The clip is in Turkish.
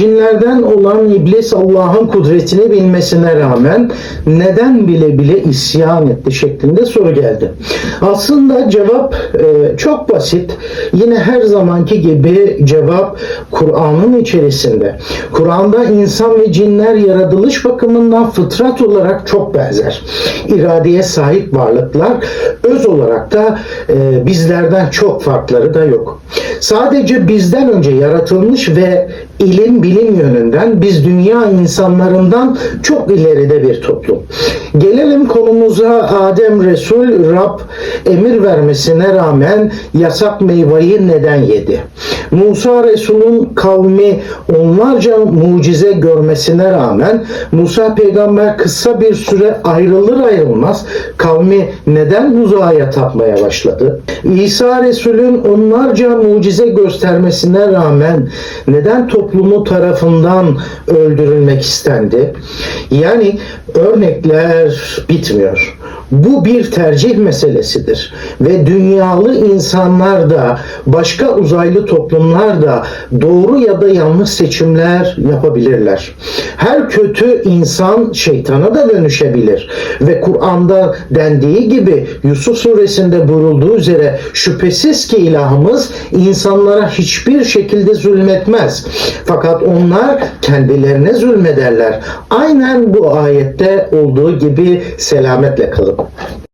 De Cinlerden olan iblis Allah'ın kudretini bilmesine rağmen neden bile bile isyan etti şeklinde soru geldi. Aslında cevap e, çok basit. Yine her zamanki gibi cevap Kur'an'ın içerisinde. Kur'an'da insan ve cinler yaratılış bakımından fıtrat olarak çok benzer. İradeye sahip varlıklar öz olarak da e, bizlerden çok farkları da yok. Sadece bizden önce yaratılmış ve ilim bilim yönünden biz dünya insanlarından çok ileride bir toplum. Gelelim konumuza Adem Resul Rab emir vermesine rağmen yasak meyveyi neden yedi? Musa Resul'ün kavmi onlarca mucize görmesine rağmen Musa peygamber kısa bir süre ayrılır ayrılmaz kavmi neden buzağa tapmaya başladı? İsa Resul'ün onlarca mucize göstermesine rağmen neden toplumu tarafından öldürülmek istendi? Yani örnekler bitmiyor. Bu bir tercih meselesidir ve dünyalı insanlar da başka uzaylı toplumlar da doğru ya da yanlış seçimler yapabilirler. Her kötü insan şeytana da dönüşebilir ve Kur'an'da dendiği gibi Yusuf suresinde buyurulduğu üzere şüphesiz ki ilahımız insanlara hiçbir şekilde zulmetmez. Fakat onlar kendilerine zulmederler. Aynen bu ayette olduğu gibi selametle kalın.